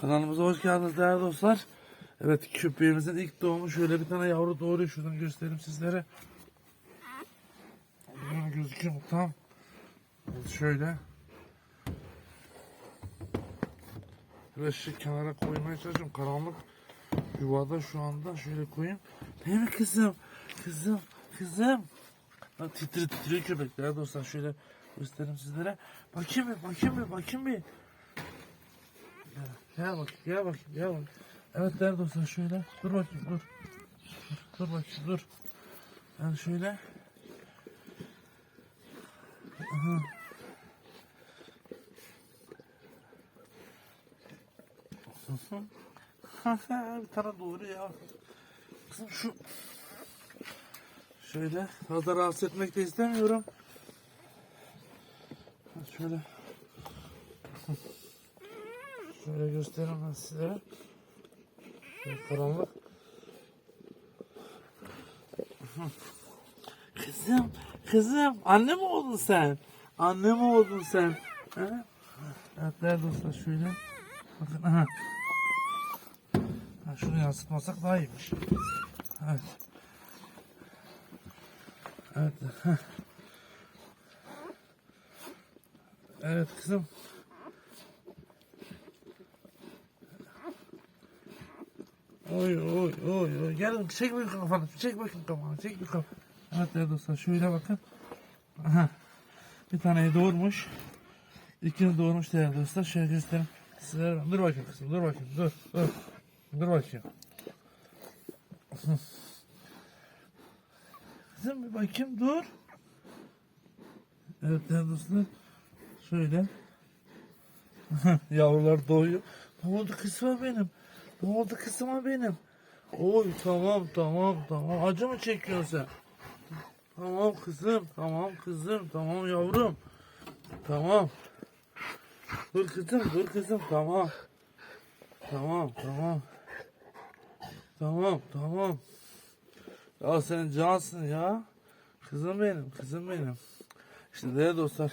Kanalımıza hoş geldiniz değerli dostlar. Evet köpeğimizin ilk doğumu şöyle bir tane yavru doğuruyor. Şuradan göstereyim sizlere. Buradan gözüküyor mu? Tam. Evet, şöyle. Biraz şu kenara koymaya çalışıyorum. Karanlık yuvada şu anda. Şöyle koyayım. Mi kızım? Kızım. Kızım. Ha, titri titriyor köpek değerli dostlar. Şöyle göstereyim sizlere. Bakayım bir, bakayım bir, bakayım bir. Gel bak, gel bak, gel bak. Evet değerli dostlar şöyle. Dur bakayım, dur. Dur, dur bakayım, dur. Yani şöyle. Aha. bir tane doğru ya. Kızım şu. Şöyle fazla rahatsız etmek de istemiyorum. Şöyle. Şöyle göstereyim size. Şöyle karanlık. Kızım, kızım, anne mi oldun sen? Anne mi oldun sen? Ha? Evet değerli dostlar şöyle. Bakın aha. Ha, şunu yansıtmasak daha iyiymiş. Evet. Evet. Evet kızım. Oy oy oy. Gelin çek bakayım kafanı. Çek bakayım kafanı. Çek bir kafanı. Evet değerli dostlar şöyle bakın. Aha. Bir taneyi doğurmuş. İkini doğurmuş değerli dostlar. Şöyle göstereyim. Size dur bakayım kızım. Dur bakayım. Dur. Dur. Dur bakayım. Kızım bir bakayım dur. Evet değerli dostlar. Şöyle. Yavrular doğuyor. Ne oldu kızıma benim? Ne oldu kızıma benim? Oy tamam tamam tamam. Acı mı çekiyorsun sen? Tamam kızım, tamam kızım, tamam yavrum. Tamam. Dur kızım, dur kızım, tamam. Tamam, tamam. Tamam, tamam. Ya sen cansın ya. Kızım benim, kızım benim. İşte değerli dostlar.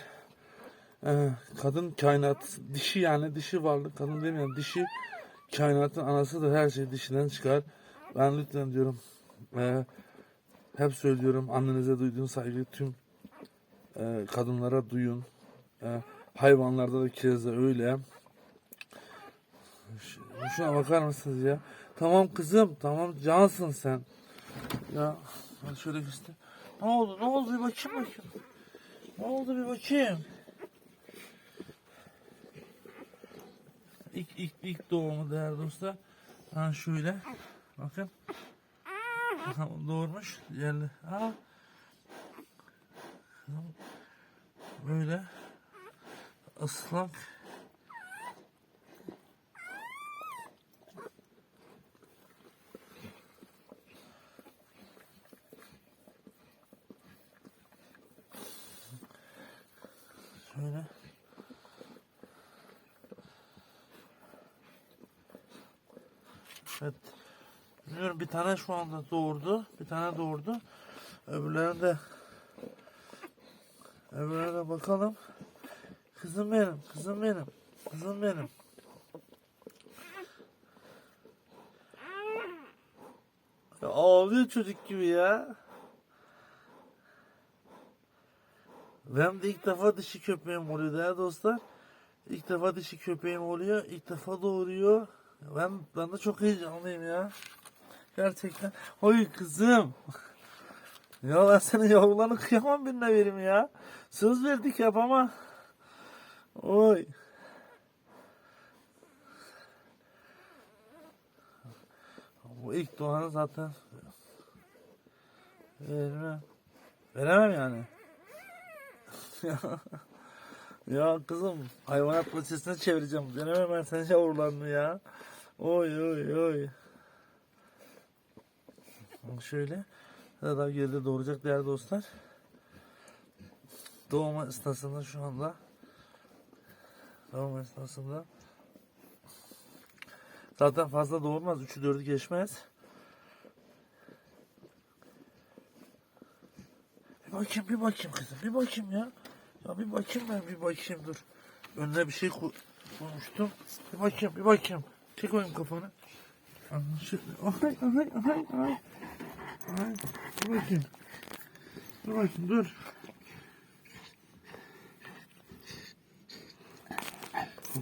Ee, kadın kainat, dişi yani dişi varlık, kadın demeyelim dişi kainatın anasıdır. Her şey dişinden çıkar. Ben lütfen diyorum. ee, hep söylüyorum annenize duyduğun saygıyı tüm e, kadınlara duyun. E, hayvanlarda da keza öyle. Şuna bakar mısınız ya? Tamam kızım, tamam cansın sen. Ya ben şöyle göster. Ne oldu? Ne oldu? Bir bakayım bakayım. Ne oldu bir bakayım. İlk, ilk, ilk doğumu değerli dostlar. Ha şöyle. Bakın. Doğurmuş. Yerli. Ha. Böyle. ıslak. Şöyle. Evet. Bilmiyorum bir tane şu anda doğurdu. Bir tane doğurdu. Öbürlerine de öbürlerine bakalım. Kızım benim, kızım benim, kızım benim. Ya ağlıyor çocuk gibi ya. Ben de ilk defa dişi köpeğim oluyor değerli dostlar. İlk defa dişi köpeğim oluyor. İlk defa doğuruyor. Ben, ben de çok heyecanlıyım ya. Gerçekten. Oy kızım. Ya ben senin yavrularını kıyamam birine verim ya. Söz verdik yap ama. Oy. Bu ilk doğanı zaten veremem. Veremem yani. ya, kızım hayvanat bahçesine çevireceğim. Veremem ben senin yavrularını ya. Oy oy oy. Şöyle. Daha geride doğuracak değerli dostlar. Doğum esnasında şu anda doğum esnasında zaten fazla doğurmaz. 3'ü 4'ü geçmez. Bir bakayım bir bakayım kızım bir bakayım ya. Ya bir bakayım ben bir bakayım dur. Önüne bir şey ko- koymuştum. Bir bakayım bir bakayım. Çek bakayım kafanı. Şöyle. Ay ay ay ay. Dur bakayım. Dur bakayım dur.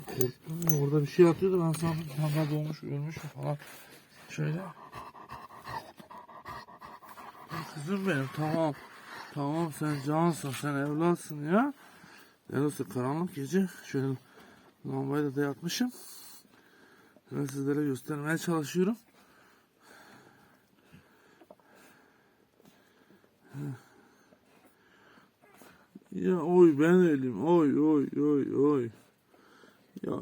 Korktum. Orada bir şey atıyordu ben sandım. Hala doğmuş ölmüş mü falan. Şöyle. Kızım benim tamam. Tamam sen cansın sen evlatsın ya. Yarısı karanlık gece. Şöyle lambayı da dayatmışım. Ben sizlere göstermeye çalışıyorum. Ya oy ben elim oy oy oy oy. Ya.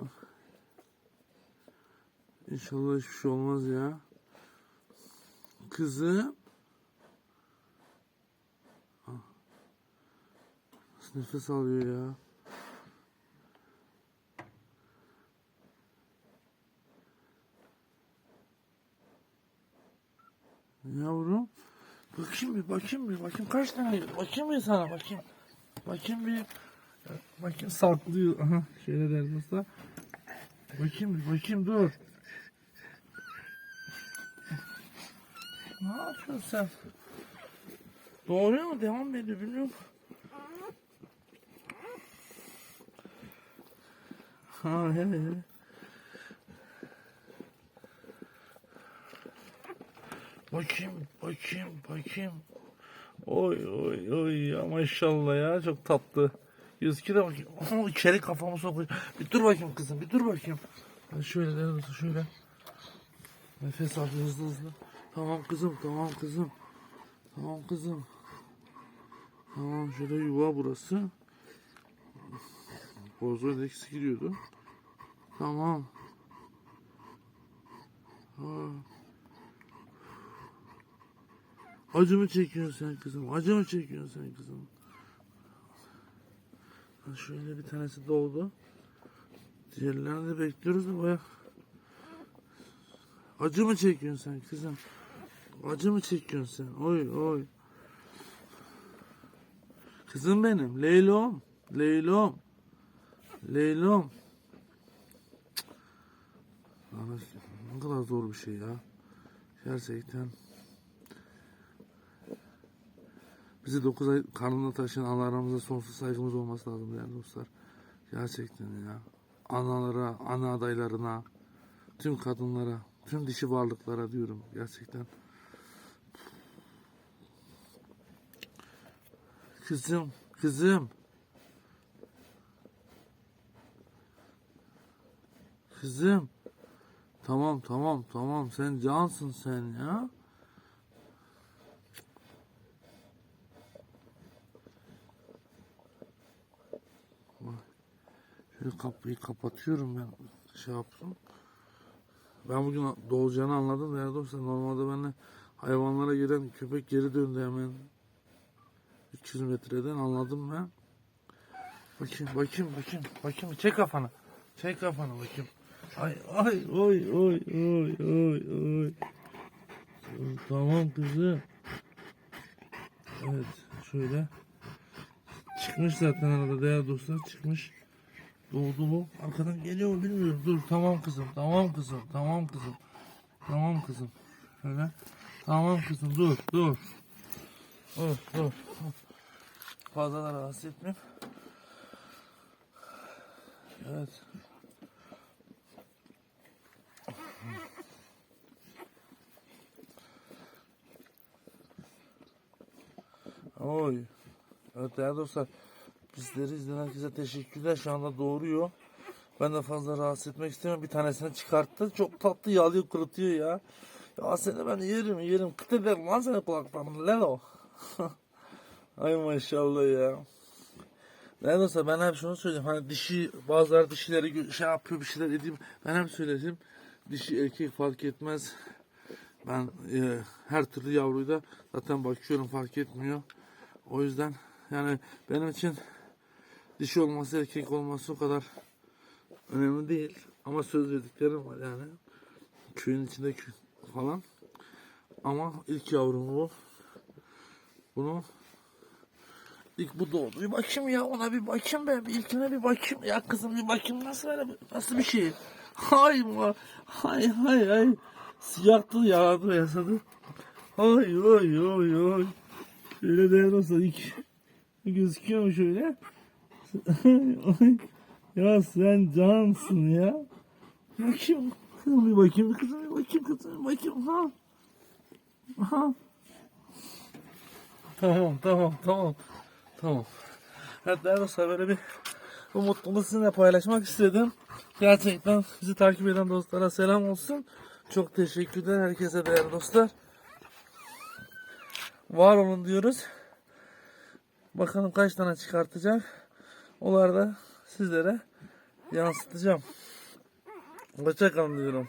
İnşallah hiçbir şey olmaz ya. Kızım. Ah. Nefes alıyor ya. Yavrum. Bakayım bir, bakayım bir, bakayım kaç tane, bakayım bir sana, bakayım. Bakayım bir, bakayım saklıyor. Aha, şöyle der usta. Bakayım bir, bakayım dur. Ne yapıyorsun sen? Doğruyor mu? Devam ediyor bilmiyorum. Ha evet. evet. Bakayım, bakayım, bakayım. Oy oy oy ya maşallah ya çok tatlı. Yüzki de bakayım. Oh, içeri kafamı sokuyor. Bir dur bakayım kızım bir dur bakayım. Hadi şöyle şöyle. Nefes al hızlı hızlı. Tamam kızım tamam kızım. Tamam kızım. Tamam şöyle yuva burası. Bozoya da eksik gidiyordu. Tamam. Ha. Acı mı çekiyorsun sen kızım? Acı mı çekiyorsun sen kızım? Şöyle bir tanesi doğdu. Diğerlerini de bekliyoruz da baya. Acı mı çekiyorsun sen kızım? Acı mı çekiyorsun sen? Oy oy. Kızım benim. Leylom. Leylom. Leylom. Cık. Ne kadar zor bir şey ya. Gerçekten. Bizi 9 ay karnında taşıyan analarımıza sonsuz saygımız olması lazım değerli dostlar. Gerçekten ya. Analara, ana adaylarına, tüm kadınlara, tüm dişi varlıklara diyorum gerçekten. Kızım, kızım. Kızım. Tamam, tamam, tamam. Sen cansın sen ya. Kapıyı kapatıyorum ben. Şey yaptım. Ben bugün doğacağını anladım değerli dostlar. Normalde benimle hayvanlara giren köpek geri döndü hemen. 300 metreden anladım ben. Bakayım, bakayım, bakayım, bakayım. Çek kafanı. Çek kafanı bakayım. Ay, ay, oy, oy, oy, oy, oy. Tamam kızım. Evet, şöyle. Çıkmış zaten arada değerli dostlar çıkmış. Doğdu mu? Arkadan geliyor mu bilmiyorum. Dur tamam kızım. Tamam kızım. Tamam kızım. Tamam kızım. Şöyle. Tamam kızım dur dur. Dur dur. Fazla da rahatsız etmeyeyim. Evet. Oy. Evet değerli dostlar. Bizleri izleyen herkese teşekkürler. Şu anda doğuruyor. Ben de fazla rahatsız etmek istemiyorum. Bir tanesini çıkarttı. Çok tatlı yalıyor kurutuyor ya. Ya seni ben yerim yerim. Kıt ederim lan seni kulaklarını. Lelo. Ay maşallah ya. Ne olsa ben hep şunu söyleyeyim. Hani dişi bazıları dişileri şey yapıyor bir şeyler edeyim. Ben hep söyledim. Dişi erkek fark etmez. Ben e, her türlü yavruyu da zaten bakıyorum fark etmiyor. O yüzden yani benim için dişi olması erkek olması o kadar önemli değil. Ama söz verdiklerim var yani. Köyün içinde falan. Ama ilk yavrum bu. Bunu ilk bu doğdu. Bir bakayım ya ona bir bakayım ben. Bir ilkine bir bakayım. Ya kızım bir bakayım nasıl böyle nasıl bir şey? Hay ma. Hay hay hay. Sıcaktı yağdı yasadı. Ay oy oy oy. Şöyle dostlar ilk gözüküyor mu şöyle? Ya sen cansın ya. Bakayım. Kızım bir bakayım. Kızım bir bakayım. Kızım bir bakayım. Ha. Ha. Tamam tamam tamam. Tamam. Evet dostlar böyle bir bu mutluluğu sizinle paylaşmak istedim. Gerçekten bizi takip eden dostlara selam olsun. Çok teşekkürler herkese değerli dostlar. Var olun diyoruz. Bakalım kaç tane çıkartacak. Onları da sizlere yansıtacağım. Hoşçakalın diyorum.